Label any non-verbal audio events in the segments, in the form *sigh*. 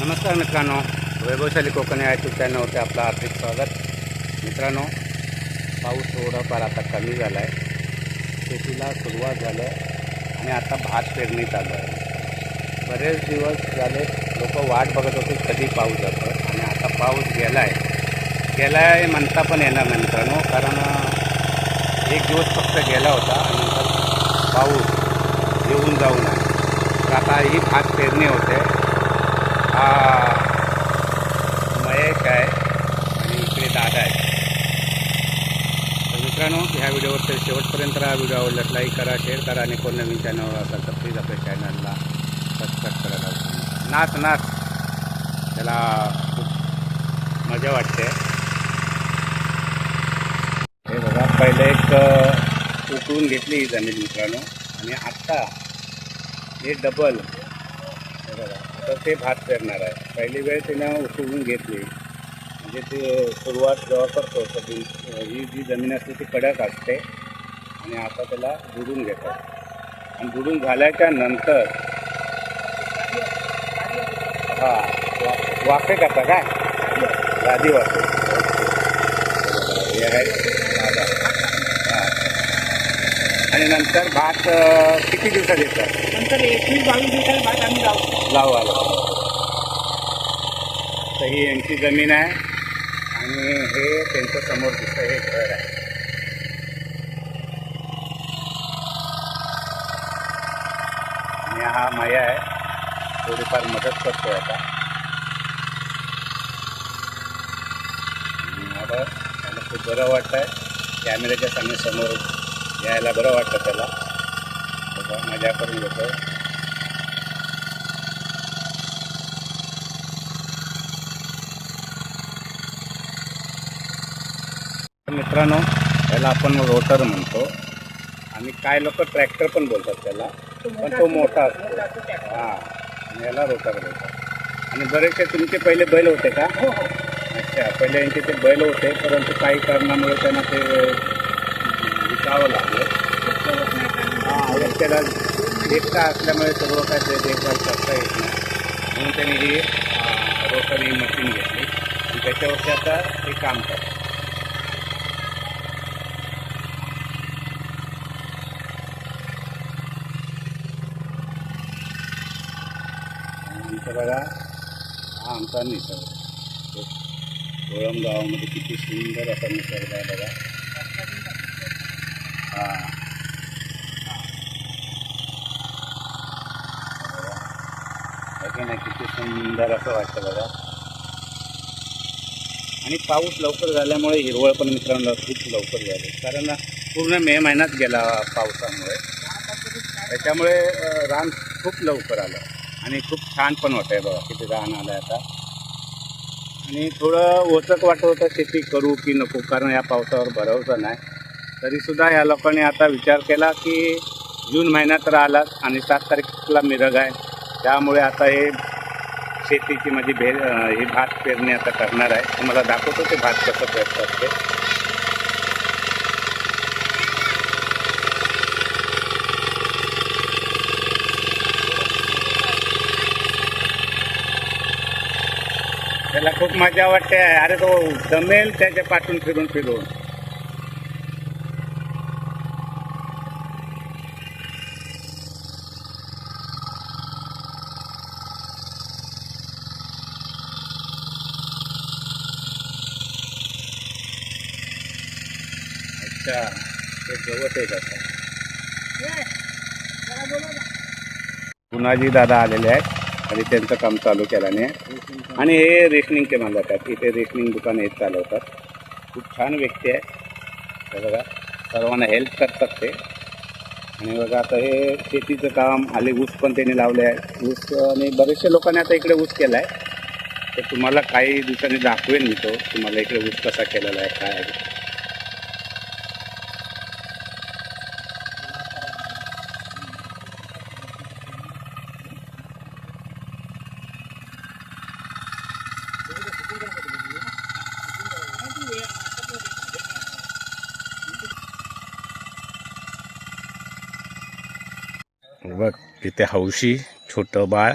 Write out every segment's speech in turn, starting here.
नमस्कार मित्रांनो. वैभवशाली कोकण या यूट्यूब चॅनलवरती आपलं हार्दिक स्वागत. मित्रांनो पाऊस थोडाफार आता कमी झाला आहे शेतीला सुरुवात झालं आणि आता भात पेरणी चालू आहे बरेच दिवस झाले लोक वाट बघत होते कधी पाऊस जातो आणि आता पाऊस गेला आहे गेला आहे म्हणता पण येणार नाही मित्रांनो कारण एक दिवस फक्त गेला होता आणि नंतर पाऊस येऊन जाऊन आहे तर आता ही भात पेरणी होते. हा. मयेश आहे आणि इकडे दादा आहे. तर मित्रांनो ह्या व्हिडिओवर तर शेवटपर्यंत हा व्हिडिओ आवडल्यास लाईक करा शेअर करा आणि कोण नवीन चॅनलवर असाल तर प्लीज आपल्या चॅनलला सबस्क्राईब करायला नाच नाच. त्याला खूप मजा वाटते. हे बघा पहिले एक उकळून घेतली ही जमीन मित्रांनो. आणि आत्ता हे डबल हे बघा. आता ते भात पेरणार आहे. पहिली वेळ तिनं उचलून घेतली. म्हणजे ते सुरुवात जेव्हा करतो तर ही जी जमीन असते ती कडक असते आणि आता त्याला बुडून घेतात. आणि बुडून झाल्याच्यानंतर हां वाफे करता काय? गादी वाफे. हां. आणि नंतर भात किती दिवसात येतात? नंतर एकवीस बावीस दिवसात भात आम्ही लावतो. लावायला. तर ही यांची जमीन आहे आणि हे त्यांच्यासमोर दिसतं हे घर आहे. आणि हा माया आहे थोडीफार मदत करतोय आता. आता त्याला खूप बरं वाटतं आहे कॅमेऱ्याच्या सामने समोर यायला बरं वाटतं त्याला. माझ्याकडून मजा मित्रांनो याला आपण रोटर म्हणतो. आणि काय लोक ट्रॅक्टर पण बोलतात त्याला पण तो मोठा असतो. हां आणि याला रोटर बोलतात. आणि बरेचसे तुमचे पहिले बैल होते का? हो हो. अच्छा पहिले यांचे ते बैल होते परंतु काही कारणामुळे त्यांना ते विकावं लागलं. हां एकट्याला एकटा असल्यामुळे सर्व काय ते देखभाल करता येत नाही. म्हणून त्यांनी ही रोटर ही मशीन घेतली. आणि त्याच्यावरती आता ते काम करतात. इथं बघा. हा आमचा निसर्ग कोळम गावामध्ये किती सुंदर असा निसर्ग आहे बघा. हा. बघा. ना किती सुंदर असं वाटतं बघा. आणि पाऊस लवकर झाल्यामुळे हिरवळ पण मित्रांनो खूप लवकर झाले. कारण पूर्ण मे महिन्यात गेला पावसामुळे. त्याच्यामुळे रान खूप लवकर आलं. आणि खूप छान पण होतं आहे बघा किती राहण आलं आहे आता. आणि थोडं ओचक वाटत होतं शेती करू की नको कारण या पावसावर भरोसा नाही. तरीसुद्धा या लोकांनी आता विचार केला की जून महिन्यात राहिला आणि सात तारखेला मिरग आहे. त्यामुळे आता हे शेतीची माझी भे हे भात पेरणी आता करणार आहे. तुम्हाला दाखवतो ते भात कसं पेरतात ते. त्याला खूप मजा वाटते. अरे तो जमेल त्याच्या पाठून फिरून फिरून. अच्छा ते गवत आहे का? दादा आलेले आहेत. आणि त्यांचं काम चालू केल्याने. आणि हे रेशनिंगचे म्हणतात इथे रेशनिंग दुकान हे चालवतात. खूप छान व्यक्ती आहे हे बघा सर्वांना हेल्प करतात ते. आणि बघा आता हे शेतीचं काम आले ऊस पण त्यांनी लावले आहे. ऊस आणि बरेचशे लोकांनी आता इकडे ऊस केला आहे तर तुम्हाला काही दिवसांनी दाखवेन मी तो. तुम्हाला इकडे ऊस कसा केलेला आहे काय आहे. तिथे हौशी छोटं बाळ.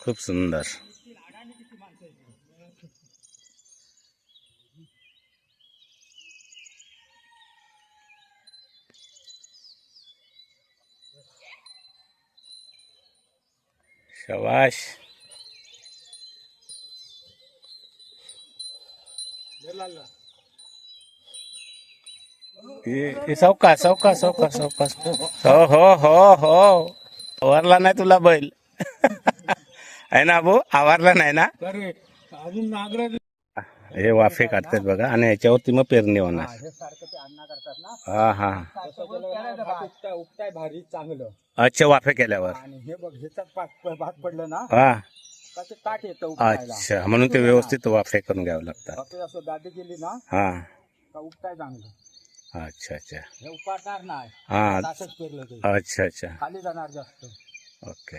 खूप सुंदर. शवाश हे- हे सावकाश सावकाश सावकाश सावकाश हो हो हो हो. आवरला नाही तुला बैल. *laughs* आहे ना अबू? आवरला नाही ना? अरे अजून नागराज हे वाफे काढतात बघा आणि याच्यावरती मग पेरणी होणार. हे सारखं ते अण्णा करतात ना? हा हा. भारी चांगलं. अच्छा वाफे केल्यावर. आणि हे बघ भात पडलं ना? हा. अच्छा म्हणून ते व्यवस्थित वाफे करून घ्यावं लागतात. असं दादी केली ना हा. उपटाय चांगलं? अच्छा अच्छा. हे उपाडणार नाही. हा. तासच पेरलं ते. अच्छा अच्छा. खाली जाणार जास्त. ओके.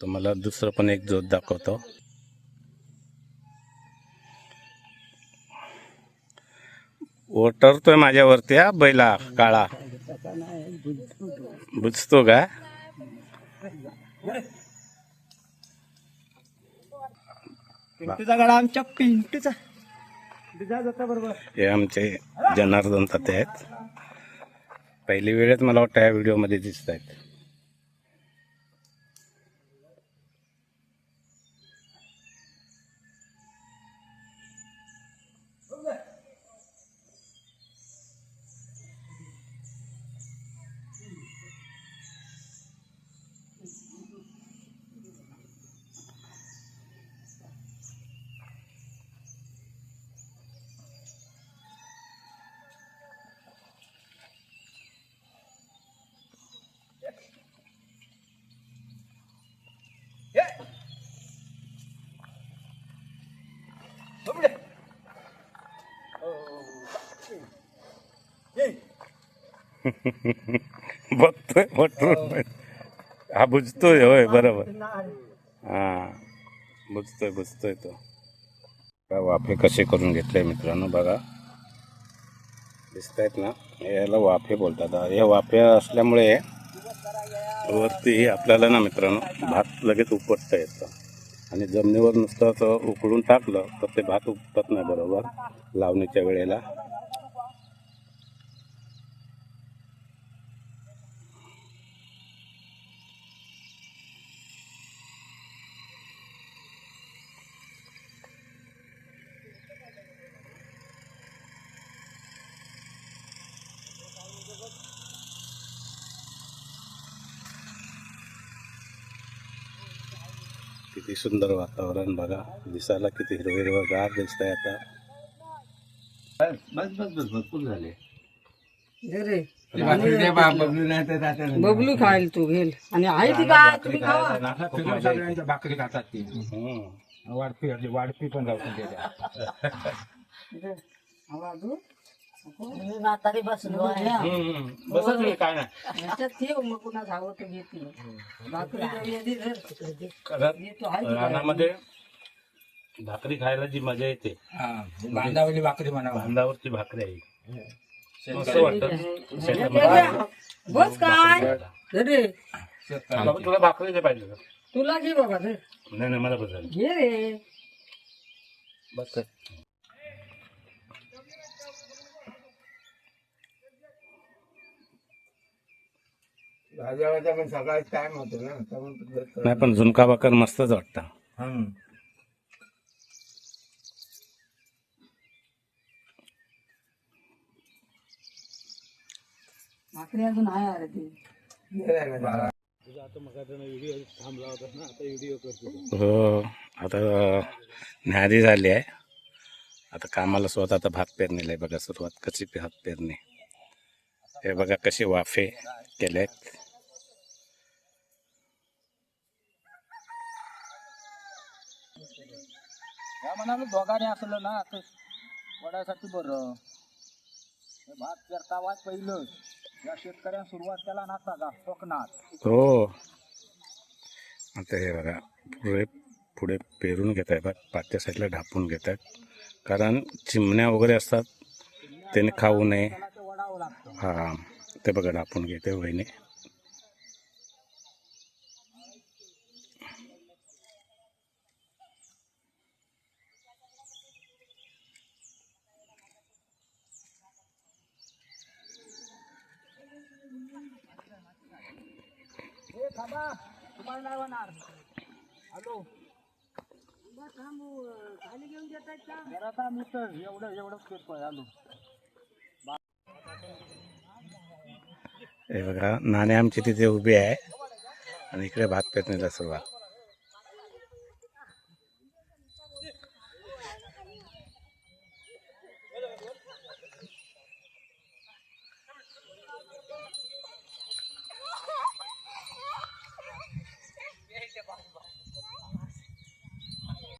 तुम्हाला दुसरं पण एक जोत दाखवतो. ओटरतोय माझ्यावरती हा बैला काळा. बुजतो का? पिंटूचा गडा आमच्या पिंटूचा. हे आमचे जनार्दन ताते आहेत. पहिली वेळेत मला वाटतं या व्हिडिओमध्ये दिसत आहेत *laughs* बघतोय म्हटलं हा बुजतोय होय बरोबर. हा बुजतोय बुजतोय तो. बघा, वाफे कसे करून घेतले मित्रांनो बघा. दिसत आहेत ना? याला वाफे बोलतात. हे वाफे असल्यामुळे वरती आपल्याला ना मित्रांनो भात लगेच उपटता येतं. आणि जमिनीवर नुसतं असं उकळून टाकलं तर ते भात उपटत नाही बरोबर? लावणीच्या वेळेला. किती सुंदर वातावरण बघा. दिसायला किती हिरवे हिरवं गार दिसतंय आता. बस बस बस भरपूर झाले. रे. बबलू बबलू खाईल तू घेल. आणि आहे ती का? तुम्ही खावा. सगळ्यांच्या भाकरी खातात ती. वाढपी वाढपी पण राहतो त्याच्या म्हातारी बसलो आहे. हम्म. बसत नाही, काय नाही. ह्याच्यात ठेव मग पुन्हा खावं तर घेते भाकरी धर. आहे? रानामध्ये भाकरी खायला जी मजा येते. बांधावली भाकरी म्हणावा. बांधावरची भाकरी आहे. वाटतं. बस काय? रे. बाबा, तुला भाकरी नाही पाहिजे का? तुला घे बाबा धर. नाही नाही मला बदल घे रे. बस राजावाचा पण सकाळी टाइम होतो ना त्यामुळे नाही पण झुणका भाकर मस्तच वाटतं. हम्म. भाकरी अजून आहे अरे ती. गेलाय ना जरा. हो आता न्याहारी झाली आहे. आता कामाला स्वतः आता भात पेरणीला आहे बघा सुरुवात कशी भात पेरणी. हे बघा कसे वाफे केले आहेत या म्हणालो दोघांनी असलं ना तर वडासाठी बरं. हे भात पेरता वाज पहिलं. या शेतकऱ्यानं सुरुवात केला ना का कोकणात. हो. आता हे बघा पुढे पुढे पेरून घेत आहे पाठच्या साईडला ढापून घेत आहेत कारण चिमण्या वगैरे असतात त्याने खाऊ नये. हा ते बघा ढापून घेते वहिनी. हे थांबा. तुम्हाला नाही होणार. हॅलो. जरा थांब इथं. एवढं एवढंच करतोय आलो. हे बघा नाणे आमची तिथे उभी आहे आणि इकडे भात पेरणीला सुरुवात.